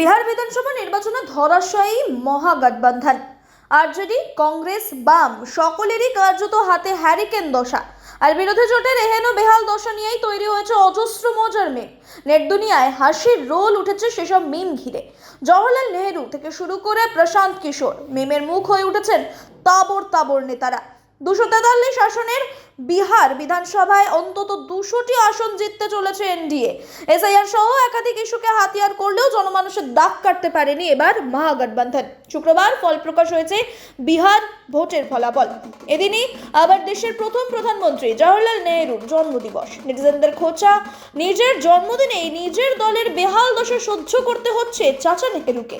বিহার বিধানসভা নির্বাচনে ধরাশয়ী মহাগঠবন্ধন। আর আরজেডি কংগ্রেস বাম, সকলেরই কার্যত হাতে হ্যারিকেন দশা। আর বিরোধী জোটের এহেন বেহাল দশা নিয়েই তৈরি হয়েছে অজস্র মজার মিম নেট দুনিয়ায় হাসির রোল উঠেছে সেসব মিম ঘিরে। জওহরলাল নেহেরু থেকে শুরু করে প্রশান্ত কিশোর, মিমের মুখ হয়ে উঠেছেন তাবর তাবর নেতারা। দুশো তেতাল্লিশ আসনের বিহার বিধানসভায় অন্তত দুশোটি আসন জিততে চলেছে এনডিএ। এসআইআর সহ একাধিক ইস্যুকে হাতিয়ার করলেও জনমানুষের দাগ কাটতে পারেনি এবার মহাগঠবন্ধন। শুক্রবার ফল প্রকাশ হয়েছে বিহার ভোটের ফলাফল। এদিনই আবার দেশের প্রথম প্রধানমন্ত্রী জওহরলাল নেহরুর জন্মদিবস। নেটিজেনদের খোঁচা, নিজের জন্মদিনেই নিজের দলের বেহাল দশা সহ্য করতে হচ্ছে চাচা নেহেরুকে।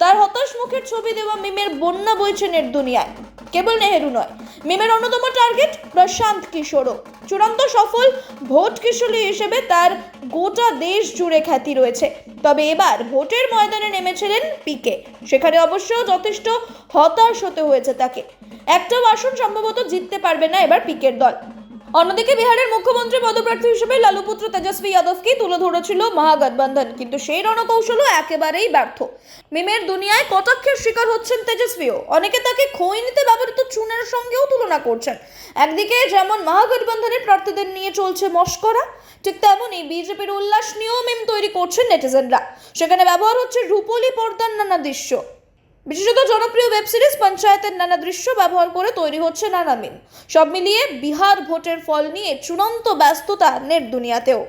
তার হতাশ মুখের ছবি দেওয়া মিমের বন্যা বইছে নেট দুনিয়ায়। কেবল নেহেরু নয়, মিমের অন্যতম টার্গেট প্রশান্ত কিশোরও। চূড়ান্ত সফল ভোট কিশোরী হিসেবে তার গোটা দেশ জুড়ে খ্যাতি রয়েছে। তবে এবার ভোটের ময়দানে নেমেছিলেন পিকে। সেখানে অবশ্য যথেষ্ট হতাশ হতে হয়েছে তাকে। একটাও আসন সম্ভবত জিততে পারবে না এবার পিকের দল। অন্যদিকে বিহারের মুখ্যমন্ত্রী পদপ্রার্থী হিসেবে লালুপুত্র তেজস্বী যাদবকে তুলে ধরেছিল মহাগঠবন্ধন। কিন্তু সেই রণকৌশলও একেবারেই ব্যর্থ। মিমের দুনিয়ায় কটাক্ষের শিকার হচ্ছেন তেজস্বীও। অনেকে তাকে খৈনিতে ব্যবহৃত চুনের সঙ্গেও তুলনা করছেন। একদিকে যেমন মহাগঠবন্ধনের প্রার্থীদের নিয়ে চলছে মস্করা, ঠিক তেমনই বিজেপির উল্লাস নিয়েও মিম তৈরি করছেন নেটিজেনরা। সেখানে ব্যবহার হচ্ছে রূপলি পর্দার নানা দৃশ্য। বিশেষত জনপ্রিয় ওয়েব সিরিজ পঞ্চায়েতের নানা দৃশ্য ব্যবহার করে তৈরি হচ্ছে নানা মিম। সব মিলিয়ে বিহার ভোটের ফল নিয়ে চূড়ান্ত ব্যস্ততা নেট দুনিয়াতেও।